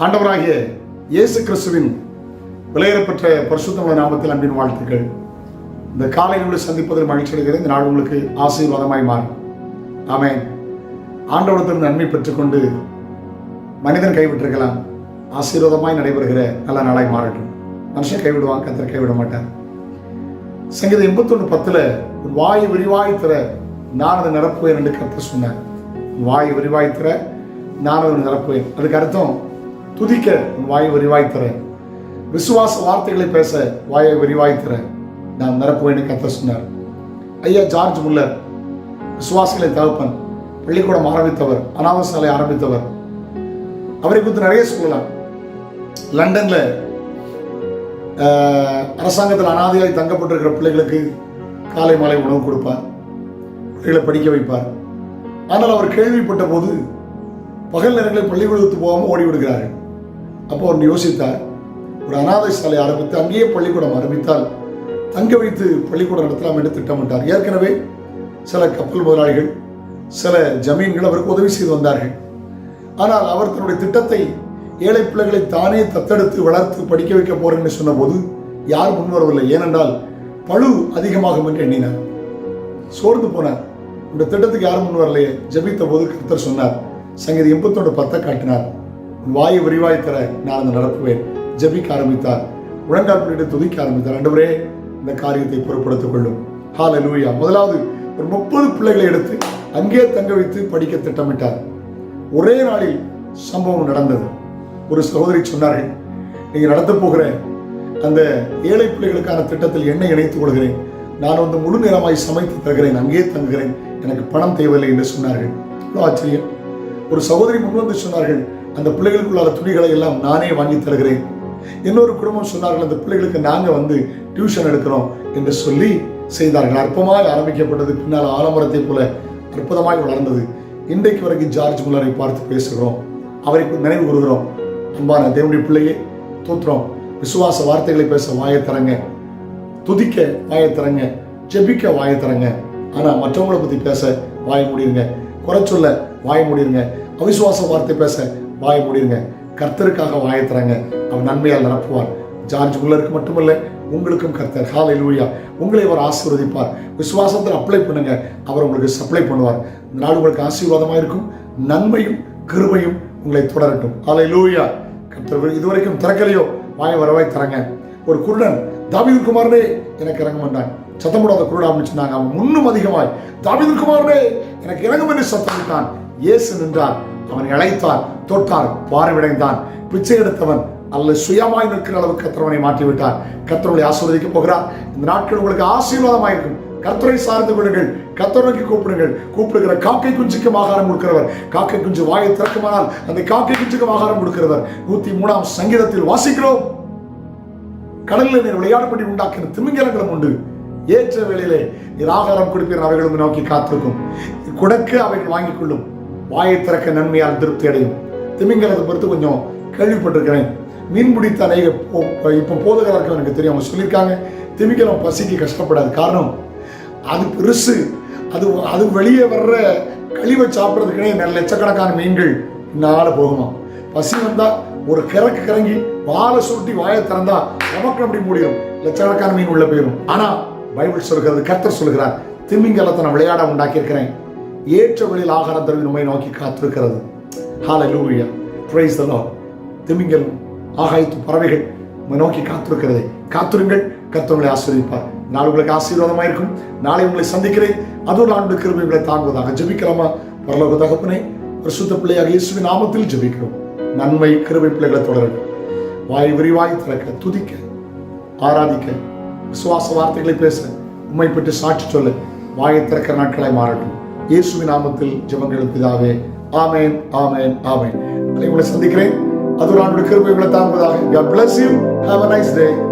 ஆண்டவராகிய இயேசு கிறிஸ்துவின் விலையேறப்பெற்ற பரிசுத்தமுள்ள நாமத்தில் அன்பின் வாழ்த்துக்கள். இந்த காலையில் உங்களை சந்திப்பதில் மகிழ்ச்சி அடைகிறேன். இந்த நாள் உங்களுக்கு ஆசீர்வாதமாய் மாறும். ஆமேன் ஆண்டவரத்திலிருந்து நன்மை பெற்றுக்கொண்டு மனிதன் கைவிட்டிருக்கலாம். ஆசீர்வாதமாய் நடைபெறுகிற நல்ல நாளாய் மாறட்டும். மனுஷன் கைவிடுவான் கத்தர் கைவிட மாட்டார். சங்கீதம் எண்பத்தொன்று பத்தில் வாய் விரிவாய் தர நான் அதை நிரப்புவேன் என்று கத்த சொன்னார். வாய் விரிவாய் தர நான் அதை நிரப்புவேன் அதுக்கு அர்த்தம் துதிக்க உன் விரிவாய் தரேன் விசுவாச வார்த்தைகளை பேச வாயை விரிவாய் தரேன் நான் நிரப்புவேன் கத்த சொன்னார். ஐயா ஜார்ஜ் முல்லர் விசுவாசிகளை தகப்பன் பள்ளிக்கூடம் ஆரம்பித்தவர் அனாவசாலை ஆரம்பித்தவர். அவரை குறித்து நிறைய சொல்லலாம். லண்டன்ல அரசாங்கத்தில் அனாதையாய் தங்கப்பட்டிருக்கிற பிள்ளைகளுக்கு காலை மாலை உணவு கொடுப்பார். பிள்ளைகளை படிக்க வைப்பார். ஆனால் அவர் கேள்விப்பட்ட போது பகல் நேரங்களில் பள்ளிக்கூடத்துக்கு போகாமல் ஓடி விடுகிறார்கள் அப்போ அவர் யோசித்தார் ஒரு அனாதை சாலை ஆரம்பித்து அங்கேயே பள்ளிக்கூடம் ஆரம்பித்தால் தங்க வைத்து பள்ளிக்கூடம் நடத்தலாம் என்று திட்டமிட்டார் ஏற்கனவே சில கப்பல் முதலாளிகள் சில ஜமீன்கள் அவருக்கு உதவி செய்து வந்தார்கள். ஆனால் அவர் தன்னுடைய திட்டத்தை ஏழை பிள்ளைகளை தானே தத்தெடுத்து வளர்த்து படிக்க வைக்க போறேன் என்று சொன்னபோது யார் முன்வரவில்லை ஏனென்றால் பழு அதிகமாகும் என்று எண்ணினார். சோர்ந்து போனார். இந்த திட்டத்துக்கு யாரும் முன் வரலையே. ஜபித்த போது கர்த்தர் சொன்னார். சங்கீத எண்பத்தோடு பத்தை காட்டினார். வாயை விரிவாய் தர நான் அதை நடப்புவேன் ஜபிக்க ஆரம்பித்தார். முழங்கால் துதிக்க ஆரம்பித்தார். அன்றுவரே இந்த காரியத்தை பொருட்படுத்திக் கொள்ளும் ஹால லூயா முதலாவது ஒரு முப்பது பிள்ளைகளை எடுத்து அங்கே தங்க வைத்து படிக்க திட்டமிட்டார். ஒரே நாளில் சம்பவம் நடந்தது. ஒரு சகோதரி சொன்னார்கள் நீங்க நடத்த போகிற அந்த ஏழை பிள்ளைகளுக்கான திட்டத்தில் என்னை இணைத்துக் கொள்கிறேன். நான் வந்து முழு நேரமாய் சமைத்து தருகிறேன். அங்கே தங்குகிறேன். எனக்கு பணம் தேவையில்லை என்று சொன்னார்கள். ஆச்சரியம். ஒரு சகோதரி முன்வந்து சொன்னார்கள் அந்த பிள்ளைகளுக்குள்ளான துணிகளை எல்லாம் நானே வாங்கி தருகிறேன். இன்னொரு குடும்பம் சொன்னார்கள் அந்த பிள்ளைகளுக்கு நாங்கள் வந்து டியூஷன் எடுக்கிறோம் என்று சொல்லி செய்தார்கள். அற்பமாக ஆரம்பிக்கப்பட்டது. பின்னால் ஆலமரத்தை போல அற்புதமாய் வளர்ந்தது. இன்றைக்கு வரைக்கும் ஜார்ஜ் முல்லரை பார்த்து பேசுகிறோம். அவரை நினைவு கூறுகிறோம். அன்பான தேவனுடைய பிள்ளையே தோற்றுறோம் விசுவாச வார்த்தைகளை பேச வாயை தரங்க துதிக்க வாயை தரங்க ஜெபிக்க வாயை தரங்க ஆனால் மற்றவங்களை பற்றி பேச வாய் முடியுங்க குறை சொல்ல வாய் முடியுங்க அவிசுவாச வார்த்தை பேச வாய முடியுங்க கர்த்தருக்காக வாயை தரங்க அவர் நன்மையால் நிரப்புவார். ஜார்ஜ் முல்லருக்கு மட்டுமல்ல உங்களுக்கும் கர்த்தர். ஹாலை லூயா உங்களை அவர் ஆசீர்வதிப்பார். விசுவாசத்தில் அப்ளை பண்ணுங்க. அவர் உங்களுக்கு சப்ளை பண்ணுவார். இந்த நாடு உங்களுக்கு ஆசீர்வாதமாக இருக்கும். நன்மையும் கிருபையும் உங்களை தொடரட்டும். ஹாலை லூயா கர்த்தர் இதுவரைக்கும் திறக்கலையோ? வாய வரவாய் தரங்க ஒரு குருடன் தாவீது குமாரனே எனக்கு இறங்க மாட்டான் சத்தம் போடாத குருடா அப்படின்னு சொன்னாங்க. அவன் முன்னும் அதிகமாய் தாவீது குமாரனே எனக்கு இறங்கும் என்று சத்தமிட்டான் இயேசு நின்றான் அவனை அழைத்தார் தொட்டார் பார்வையடைந்தான் பிச்சை எடுத்தவன் அல்ல சுயமாய் நிற்கிற அளவுக்கு கத்திரவனை மாற்றி விட்டார் கத்திரவனை ஆசீர்வதிக்க போகிறார். இந்த நாட்கள் உங்களுக்கு ஆசீர்வாதமாக இருக்கும். கத்தரை சார்ந்து கொள்ளுங்கள். கத்தரைக்கு கூப்பிடுங்கள். கூப்பிடுகிற காக்கை குஞ்சுக்கு ஆகாரம் கொடுக்கிறவர். காக்கை குஞ்சு வாயை திறக்குமானால் அந்த காக்கை குஞ்சுக்கு ஆகாரம் கொடுக்கிறவர். நூத்தி மூணாம் சங்கீதத்தில் வாசிக்கிறோம். கடலில் நீர் விளையாடப்படி உண்டாக்கிற திமிங்கலங்களும் உண்டு. ஏற்ற வேளையிலே நீர் ஆகாரம் கொடுப்பீர் அவைகளும் நோக்கி காத்திருக்கும். கொடுக்க அவைகள் வாங்கிக் கொள்ளும். வாயை திறக்க நன்மையால் திருப்தி அடையும். திமிங்கலத்தை பொறுத்து கொஞ்சம் கேள்விப்பட்டிருக்கிறேன். மீன் பிடித்த அநேக இப்போ போதகராக எனக்கு தெரியும். அவங்க சொல்லியிருக்காங்க. திமிங்கலம் பசிக்கு கஷ்டப்படாது. காரணம் அது பெருசு. அது அது வெளியே வர்ற கழிவை சாப்பிட்றதுக்குனே நல்ல லட்சக்கணக்கான மீன்கள் இந்நாள் போகுமா பசி வந்தால் ஒரு கிறக்கு கிறங்கி வாழை சுருட்டி வாயை திறந்தா நமக்கு அப்படி முடியும். லட்சக்கணக்கான மீன் உள்ள போயிடும் ஆனால் பைபிள் சொல்கிறது கர்த்தர் சொல்கிறார் திமிங்கலத்தை நான் விளையாட உண்டாக்கியிருக்கிறேன். ஏற்ற வழியில் ஆகாரம் தருவி நம்மை நோக்கி காத்திருக்கிறது. ஹால praise பிரைஸ் lord. திமிங்கல் ஆகாயத்து பறவைகள் நம்மை நோக்கி காத்திருக்கிறது காத்திருங்கள். கத்தவங்களை ஆசீர்விப்பார் நாள் உங்களுக்கு ஆசீர்வாதமாக இருக்கும். நாளை உங்களை சந்திக்கிறேன். அதோடு ஆண்டு கிருபை தாங்குவதாக ஜபிக்கிறோமா பரலோக தகப்பனே பரிசுத்த பிள்ளையாக இயேசுவின் நாமத்தில் ஜபிக்கிறோம். நன்மை கிருபை பிள்ளைகளை தொடரட்டும் வாய் விரிவாய் திறக்க துதிக்க ஆராதிக்க விசுவாச வார்த்தைகளை பேச உண்மை பற்றி சாட்சி சொல்ல வாயை திறக்கிற நாட்களை மாறட்டும். இயேசுவி நாமத்தில் ஜெபங்கள் பிதாவே ஆமேன் ஆமேன் ஆமேன். உங்களை சந்திக்கிறேன். அதோடு ஆண்டு கிருபை உங்களை தாங்குவதாக God bless you. Have a nice day.